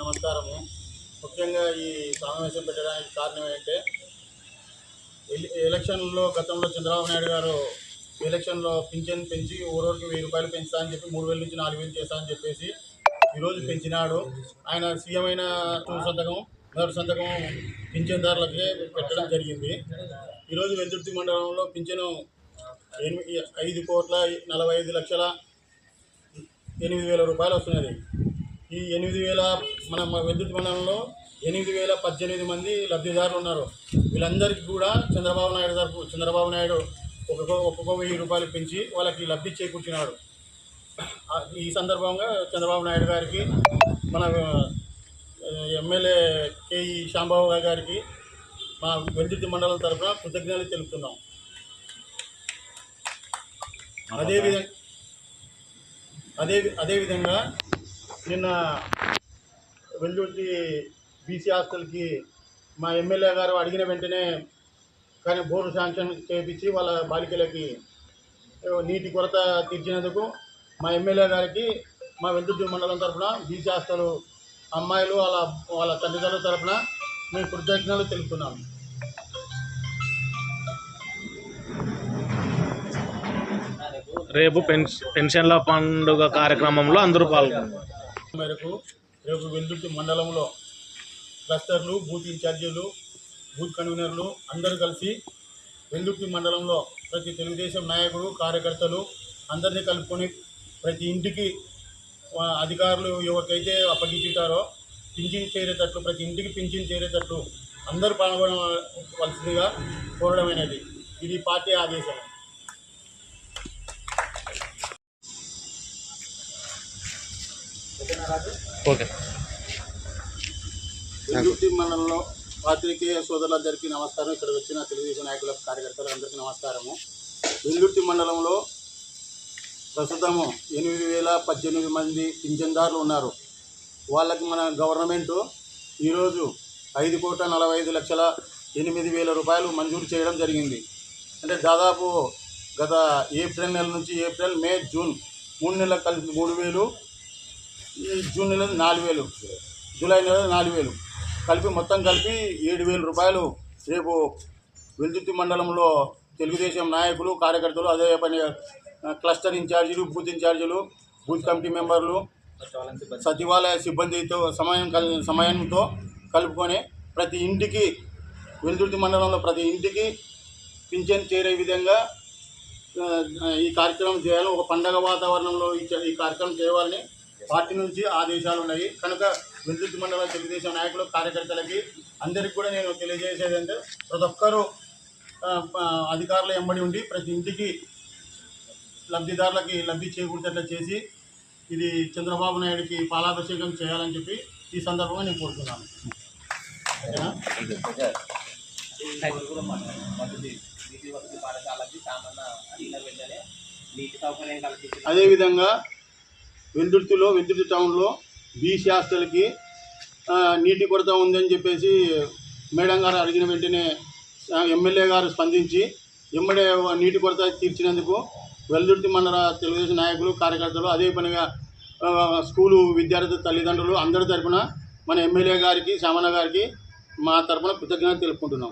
నమస్కారము. ముఖ్యంగా ఈ సమావేశం పెట్టడానికి కారణం ఏంటంటే ఎలక్షన్లో గతంలో చంద్రబాబు నాయుడు గారు ఎలక్షన్లో పింఛన్ పెంచి ఊరూరికి వెయ్యి రూపాయలు పెంచుతా అని చెప్పి మూడు వేల నుంచి నాలుగు వేలు చేస్తా అని చెప్పేసి ఈరోజు పెంచినాడు. ఆయన సీఎం అయిన సంతకం మొదటి సంతకం పింఛన్దారులకే పెట్టడం జరిగింది. ఈరోజు వెంతుర్తి మండలంలో పింఛను ఎనిమిది ఐదు కోట్ల నలభై ఐదు లక్షల ఎనిమిది వేల రూపాయలు వస్తున్నది. ఈ ఎనిమిది వేల మన విద్యుత్ మండలంలో ఎనిమిది వేల పద్దెనిమిది మంది లబ్ధిదారులు ఉన్నారు. వీళ్ళందరికీ కూడా చంద్రబాబు నాయుడు తరపు చంద్రబాబు నాయుడు ఒక్కొక్క ఒక్కొక్క వెయ్యి రూపాయలు పెంచి వాళ్ళకి లబ్ధి చేకూర్చున్నాడు ఈ సందర్భంగా చంద్రబాబు నాయుడు గారికి మన ఎమ్మెల్యే కేఈ శాంబాబు గారికి మా విద్యుత్ మండలం తరఫున కృతజ్ఞతలు తెలుపుతున్నాం. అదేవిధంగా అదే అదేవిధంగా నిన్న వెల్లుర్తి బీసీ హాస్టల్కి మా ఎమ్మెల్యే గారు అడిగిన వెంటనే కానీ బోర్డు శాంక్షన్ చేయించి వాళ్ళ బాలికలకి నీటి కొరత తీర్చినందుకు మా ఎమ్మెల్యే గారికి మా వెల్లుర్తి మండలం తరఫున బీసీ హాస్టల్ అమ్మాయిలు వాళ్ళ వాళ్ళ తల్లిదండ్రుల తరఫున మేము కృతజ్ఞతలు తెలుపుతున్నాం. రేపు పెన్స్ పెన్షన్ల పండుగ కార్యక్రమంలో అందరూ పాల్గొన్నారు మేరకు రేపు వెల్దుర్తి మండలంలో క్లస్టర్లు బూత్ ఇన్ఛార్జీలు బూత్ కన్వీనర్లు అందరూ కలిసి వెల్దుర్తి మండలంలో ప్రతి తెలుగుదేశం నాయకుడు కార్యకర్తలు అందరినీ కలుపుకొని ప్రతి ఇంటికి అధికారులు ఎవరికైతే అప్పగించుంటారో పింఛన్ చేరేటట్లు ప్రతి ఇంటికి పింఛన్ చేరేటట్లు అందరూ పాల్గొనవలసిందిగా కోరడమైనది. ఇది పార్టీ ఆదేశం. ఓకే. మండలంలో పాత్రికేయ సోదరులందరికీ నమస్కారం. ఇక్కడ వచ్చిన తెలుగుదేశం నాయకులకు కార్యకర్తలందరికీ నమస్కారము. వెల్లుర్తి మండలంలో ప్రస్తుతము ఎనిమిది వేల పద్దెనిమిది మంది పింఛన్దారులు ఉన్నారు. వాళ్ళకి మన గవర్నమెంట్ ఈరోజు ఐదు కోట్ల నలభై ఐదు లక్షల ఎనిమిది వేల రూపాయలు మంజూరు చేయడం జరిగింది. అంటే దాదాపు గత ఏప్రిల్ నెల నుంచి ఏప్రిల్ మే జూన్ మూడు నెలలకు కలిపి మూడు వేలు జూన్ నెల నాలుగు వేలు జూలై నెల నాలుగు వేలు. కలిపి మొత్తం కలిపి ఏడు వేల రూపాయలు. రేపు వెల్దుర్తి మండలంలో తెలుగుదేశం నాయకులు కార్యకర్తలు అదే పని క్లస్టర్ ఇన్ఛార్జీలు బూత్ ఇన్ఛార్జీలు బూత్ కమిటీ మెంబర్లు సచివాలయ సిబ్బందితో సమయం కల్ సమయంతో కలుపుకొని ప్రతి ఇంటికి వెల్దుర్తి మండలంలో ప్రతి ఇంటికి పింఛన్ చేరే విధంగా ఈ కార్యక్రమం చేయాలి. ఒక పండగ వాతావరణంలో ఈ కార్యక్రమం చేయాలని పార్టీ నుంచి ఆదేశాలు ఉన్నాయి. కనుక విద్యుత్ మండలం తెలుగుదేశం నాయకులు కార్యకర్తలకి అందరికీ కూడా నేను తెలియజేసేది అంటే ప్రతి ఒక్కరూ అధికారుల ఎంబడి ఉండి ప్రతి ఇంటికి లబ్ధిదారులకి లబ్ధి చేకూర్చేట్లా చేసి ఇది చంద్రబాబు నాయుడికి పాలాభిషేకం చేయాలని చెప్పి ఈ సందర్భంగా నేను కోరుతున్నాను. అదేవిధంగా వెల్దుర్తిలో వెల్దుర్తి టౌన్లో బీసీ హాస్టల్కి నీటి కొరత ఉందని చెప్పేసి మేడం గారు అడిగిన వెంటనే ఎమ్మెల్యే గారు స్పందించి ఎమ్మడే నీటి కొరత తీర్చినందుకు వెల్దుర్తి మండల తెలుగుదేశం నాయకులు కార్యకర్తలు అదే పనిగా స్కూలు విద్యార్థి తల్లిదండ్రులు అందరి తరఫున మన ఎమ్మెల్యే గారికి శ్యామన్న గారికి మా తరపున కృతజ్ఞత తెలుపుకుంటున్నాం.